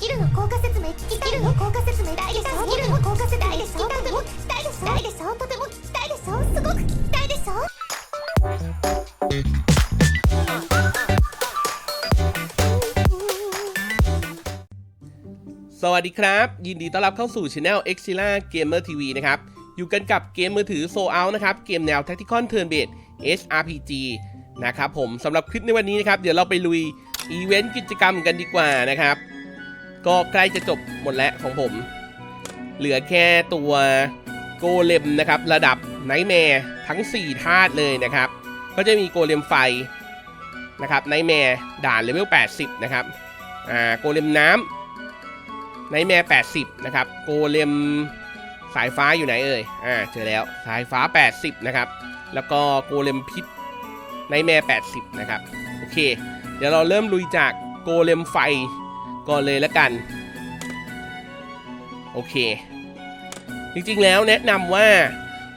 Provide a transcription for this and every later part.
キルの効果説明聞きたいスキルの効果説明大でしょスキルの効果説明聞きたいとても聞きたいでしょ大でしょとても聞きたいでしょすごく聞きたいでしょ สวัสดีครับ ยินดีต้อนรับเข้าสู่ช anel e x i l a Gamer TV นะครับ อยู่กันกับเกมมือถือ s o Out นะครับ เกมแนว Tactical Turn Based SRPG นะครับผมสำหรับคลิปในวันนี้นะครับ เดี๋ยวเราไปลุยอีเวนต์กิจกรรมกันดีกว่านะครับ ก็ใกล้จะจบหมดแล้วของผม เหลือแค่ตัวโกเลมนะครับ ระดับไนแมร์ทั้ง 4 ธาตุเลยนะครับ ก็จะมีโกเลมไฟนะครับไนแมร์ด่านเลเวล 80 นะครับอ่าโกเลมน้ำไนแมร์ 80 นะครับ โกเลมสายฟ้าอยู่ไหนเอ่ยอ่าเจอแล้วสายฟ้า 80 นะครับ แล้วก็โกเลมพิษไนแมร์ 80 นะครับ โอเค เดี๋ยวเราเริ่มลุยจากโกเลมไฟ ก่อนเลยแล้วกัน โอเค จริงๆแล้วแนะนำว่า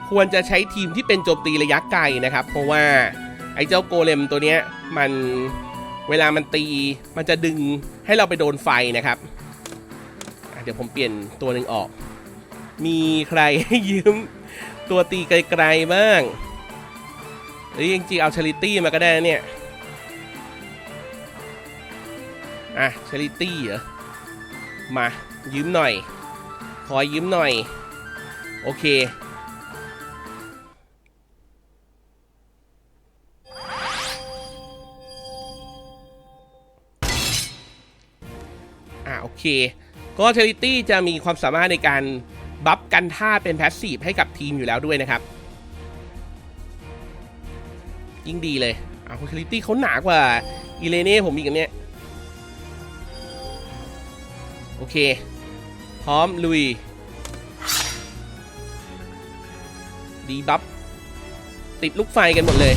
ควรจะใช้ทีมที่เป็นโจมตีระยะไกลนะครับ เพราะว่าไอ้เจ้าโกเลมตัวเนี้ยมันเวลามันตีมันจะดึงให้เราไปโดนไฟนะครับ เดี๋ยวผมเปลี่ยนตัวหนึ่งออก มีใครให้ยืมตัวตีไกลๆบ้างหรือจริงๆเอาชาริตี้มาก็ได้นะเนี่ย อะชาริตี้เหรอ มายืมหน่อย ขอยืมหน่อย โอเค อะโอเค ก็เทริตี้จะมีความสามารถในการบัฟกันท่าเป็นแพสซีฟให้กับทีมอยู่แล้วด้วยนะครับ ยิ่งดีเลยอะเทริตี้เขาหนากว่า อีเลเน่ผมอีกอันเนี้ย โอเค พร้อมลุย ดีบัฟติดลูกไฟกันหมดเลย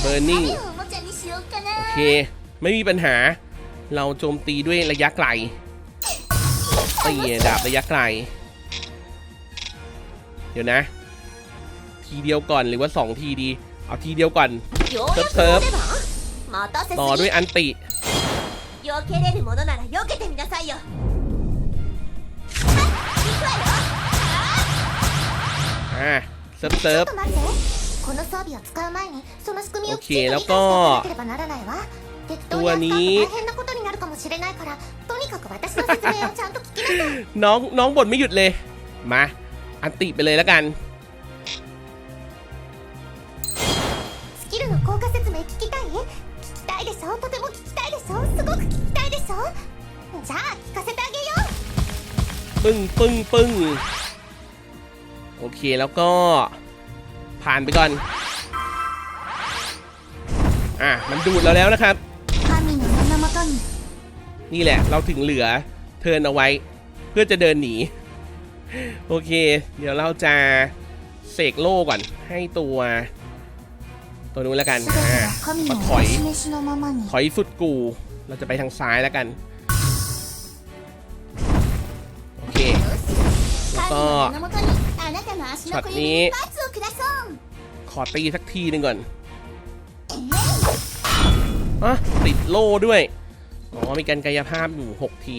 เบอร์นิ่ง โอเค ไม่มีปัญหา เราโจมตีด้วยระยะไกลตีดาบระยะไกล เดี๋ยวนะ ทีเดียวก่อนหรือว่า 2 ทีดี เอาทีเดียวก่อนเซิร์ฟต่อด้วยอันติ 避けれるものなら避けてみなさいよ行くわよ อ่าเซิร์ฟเซิร์ฟ ちょっと待ってこの装備を使う前にその仕組みをオッきちんと理解してケーแล้วก็ おかなければならないわ適当に扱うとตัวนี้ 大変なことになるかもしれないからとにかく私の説明をちゃんと聞きなさい น้องน้องบ่นไม่หยุดเลย มา อันติไปเลยแล้วกัน ปึ้งปึ้งปึ้งโอเคแล้วก็ผ่านไปก่อน อะ มันดูดเราแล้วนะครับ นี่แหละ เราถึงเหลือเทินเอาไว้ เพื่อจะเดินหนี โอเค เดี๋ยวเราจะเสกโล่ก่อน ให้ตัว ตัวนู้นแล้วกันมาถอย ถอยสุดกู เราจะไปทางซ้ายแล้วกัน ก็ช็อตนี้ ขอตีสักทีหนึ่งก่อนอะติดโล่ด้วย อ๋อ มีการกายภาพอยู่ 6 ที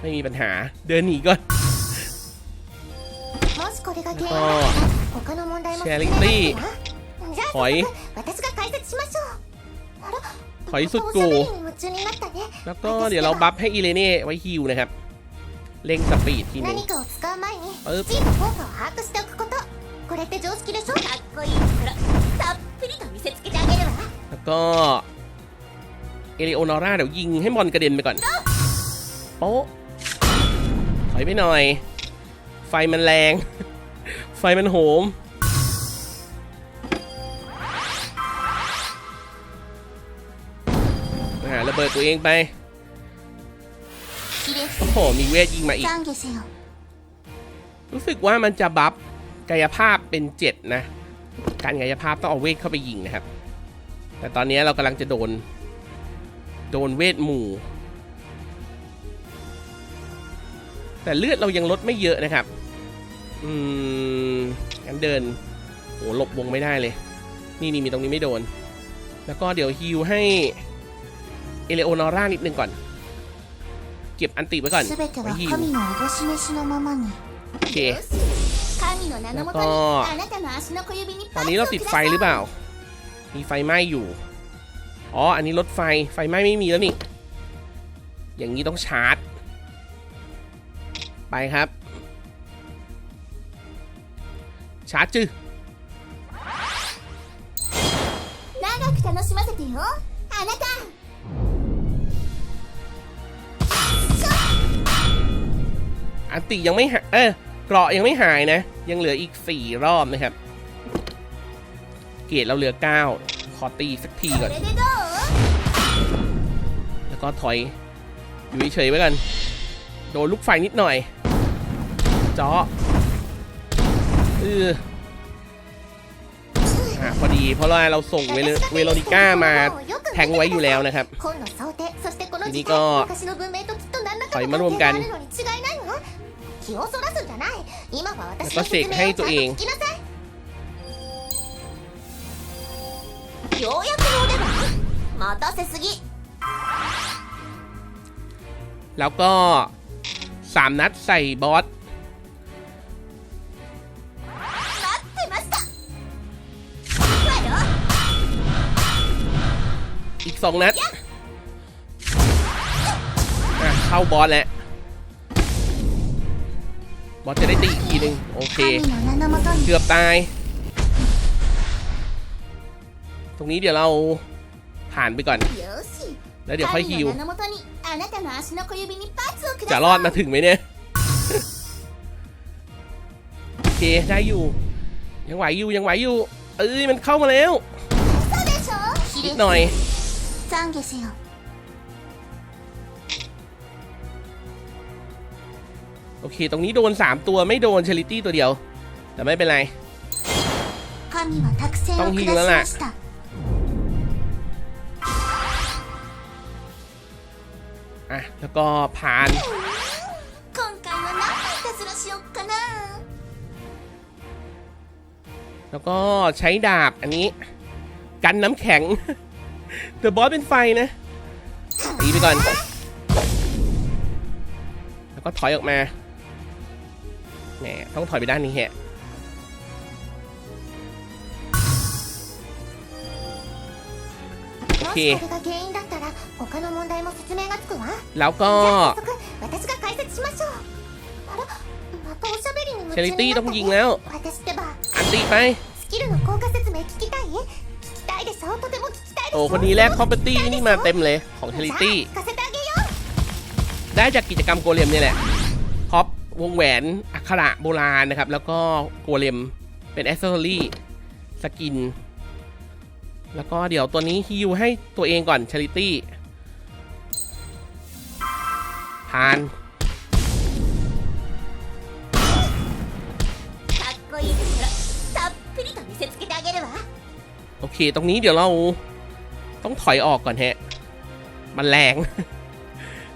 ไม่มีปัญหา เดินหนีก่อนก็แชร์ลิงตี้ถอยถอยสุดกู แล้วก็เดี๋ยวเราบัฟให้อีเลเน่ไว้ฮิวนะครับ เร่งสปีดทีนึงปึ๊บแล้วก็เอริโอนอร่าเดี๋ยวยิงให้บอลกระเด็นไปก่อนโป๊ะถอยไปหน่อย ไฟมันแรง ไฟมันโหมหาระเบิดตัวเองไป โห มีเวทยิงมาอีก รู้สึกว่ามันจะบัฟกายภาพเป็น 7 นะ การกายภาพต้องเอาเวทเข้าไปยิงนะครับ แต่ตอนนี้เรากำลังจะโดน โดนเวทหมู่ แต่เลือดเรายังลดไม่เยอะนะครับ อืมงั้นเดินโอ้หลบวงไม่ได้เลย นี่นี่มีตรงนี้ไม่โดน แล้วก็เดี๋ยวฮิวให้ เอเลโอนอร่านิดนึงก่อน เก็บอันติไว้ก่อน 全て ไว้ は ฮิว 神の脅し飯のままに โอเค 神の名のもとにแล้วก็ あなたの足の小指に ตอนนี้เราติดไฟหรือเปล่า มีไฟไหม้อยู่ อ๋อ อันนี้รถไฟ ไฟไหม้ไม่มีแล้วนี่ อย่างนี้ต้องชาร์จ ไปครับ ชาร์จจื้อ 長く楽しませてよあなた อันติยังไม่เออเกราะยังไม่หายนะ ยังเหลืออีก 4 รอบนะครับ เกียรติเราเหลือ 9 ขอตีสักทีก่อน แล้วก็ถอย อยู่เฉยไว้กัน โดนลูกไฟนิดหน่อยจาะเอออพอดีเพราะว่าเราส่งเวเวโรนิก้ามาแทงไว้อยู่แล้วนะครับทีนี้ก็ถอยมารวมกัน 気をそらすんじゃない今は私แล้วก็ の เส 説 ก 明 ให้ をちゃん ตั と วเอง 聞きなさいようやくのお出番待たせすぎ แล้วก็ 3 นัดใส่บอส 待ってました行くわよ อีก 2 นัดอ่ะเข้าบอสแล้ว บอสจะได้ตีอีกทีนึงโอเคเกือบตาย ตรงนี้เดี๋ยวเราผ่านไปก่อน แล้วเดี๋ยวค่อยฮิวจะรอดมาถึงไหมเนี่ยโอเคได้อยู่ ยังไหวอยู่ยังไหวอยู่ เอ้ยมันเข้ามาแล้วนิดหน่อย โอเค ตรงนี้โดน 3 ตัวไม่โดนเชลิตี้ตัวเดียว แต่ไม่เป็นไร ต้องฮิงแล้วล่ะอะแล้วก็ผ่านแล้วก็ใช้ดาบอันนี้ กันน้ำแข็งเดอะบอสเป็นไฟนะตีไปก่อน แล้วก็ถอยออกมา แหมต้องถอยไปด้านนี้แฮะโอเคแล้วก็เชลิตี้ต้องยิงแล้วอันตีไปโอ้คนนี้แรกคอมเปตี้นี่มาเต็มเลยของเชลิตี้ได้จากกิจกรรมโกเลียมนี่แหละ วงแหวนอัคระโบราณนะครับ แล้วก็โกเลมเป็นแอสเซอรี่สกิน แล้วก็เดี๋ยวตัวนี้ฮิวให้ตัวเองก่อนชาริตี้ผ่านโอเค ตรงนี้เดี๋ยวเราต้องถอยออกก่อนแฮะ มันแรง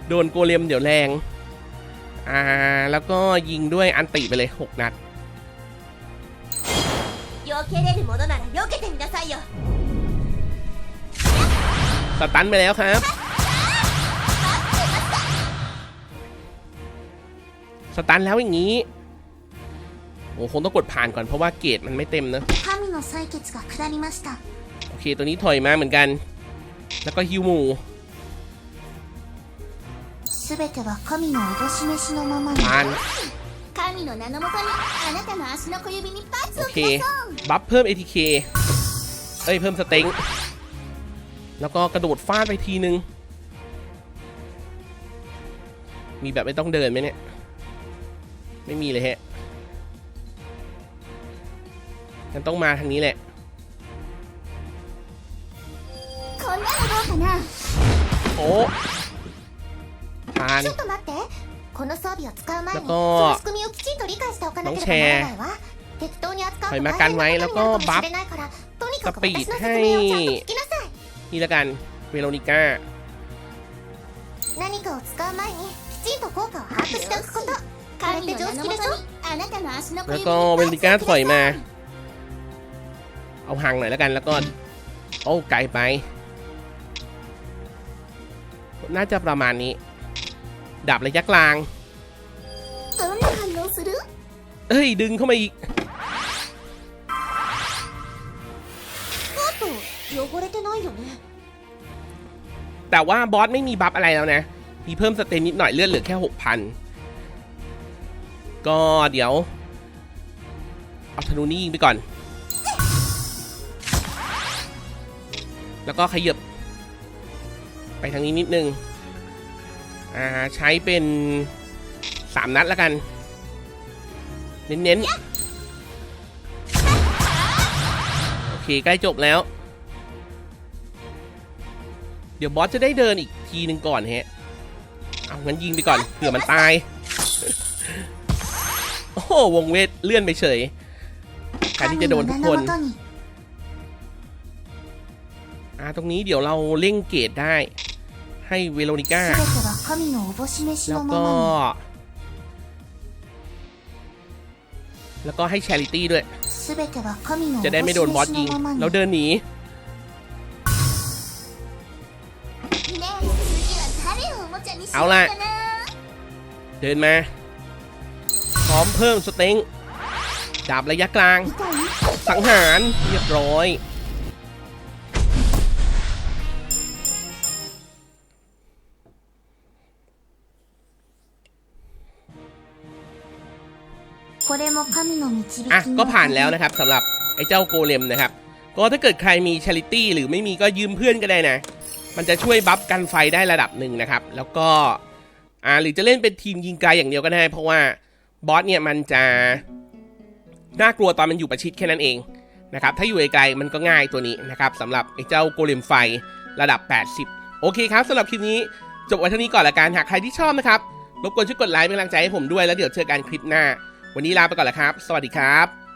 โดนโกเลมเดี๋ยวแรง่าแล้วก็ยิงด้วยอันติไปเลย 6 นัดสตันไปแล้วครับ สตันแล้วอย่างนี้ โอ้คงต้องกดผ่านก่อนเพราะว่าเกรดมันไม่เต็มนะโอเค ตัวนี้ถอยมาเหมือนกัน แล้วก็ฮิวมู すべては神の脅し飯のままに ผ่าน 神の名のもとにあなたの足の小指にパス โอ を เค ください บัฟเพิ่ม ATK เอ้ย เพิ่มสเต็งแล้วก็กระโดดฟาดไปทีนึง มีแบบไม่ต้องเดินไหมเนี่ย ไม่มีเลยฮะงั้นต้องมาทางนี้แหละ こんなのどうかな โอ้ผ่ าน ちょっと待ってこの装備を使う前にแล้วก็ その仕組みをきちんと理解しておかなければならないわ適当に扱うとถอยมา 大 กัน 変 ไว้ な แล้ こ ว と ก็ になるか บั も ฟ しれないからとにかくสปีด 私の説明をちゃんと聞きなさい นี่ละกัน เวโรนิก้า 何かを使う前にきちんと効果を把握しておくことこれって常識でしょあなたの足の小 แล้ว 指に ก็เวโรนิก้าถอยมา เอาห่างหน่อยแล้วกัน แล้วก็ โอ้ไกลไป น่าจะประมาณนี้ ดาบระยะกลาง เอ้ย ดึงเข้ามาอีก แต่ว่าบอสไม่มีบัฟอะไรแล้วนะ มีเพิ่มสเตมนิดหน่อยเลือดเหลือแค่ 6,000 ก็เดี๋ยว เอาธนูนี่ยิงไปก่อน แล้วก็ขยับ ไปทางนี้นิดนึง อ่าใช้เป็น 3 นัดแล้วกัน เน้นๆ โอเค ใกล้จบแล้ว เดี๋ยวบอสจะได้เดินอีกทีหนึ่งก่อนฮะ เอางั้นยิงไปก่อนเผื่อมันตาย โอ้โหวงเวทเลื่อนไปเฉยแทนที่จะโดนทุกคนอ่าตรงนี้เดี๋ยวเราเร่งเกตได้ ให้เวโรนิก้า แล้วก็ แล้วก็ให้แชริตี้ด้วย จะได้ไม่โดนบอสยิง แล้วเดินหนี เอาละเดินมาพร้อมเพิ่มสเต็งดาบระยะกลาง สังหารเรียบร้อย อะก็ผ่านแล้วนะครับสำหรับไอ้เจ้าโกเลมนะครับ ก็ถ้าเกิดใครมีช h ริตี้หรือไม่มีก็ยืมเพื่อนก็ได้นะ มันจะช่วยบัฟกันไฟได้ระดับหนึ่งนะครับ แล้วก็อ่าหรือจะเล่นเป็นทีมยิงไกลอย่างเดียวก็ได้ เพราะว่าบอสเนี่ยมันจะน่ากลัวตอนมันอยู่ประชิดแค่นั้นเองนะครับ ถ้าอยู่ไกลมันก็ง่ายตัวนี้นะครับสำหรับไอ้เจ้าโกเลมไฟระดับ 80 โอเคครับสำหรับคลิปนี้จบไว้เท่านี้ก่อนละกันหากใครที่ชอบนะครับรบกวนช่วยกดไลค์เป็นกำลังใจให้ผมด้วยแล้วเดี๋ยวเจอกันคลิปหน้า วันนี้ลาไปก่อนแล้วครับ สวัสดีครับ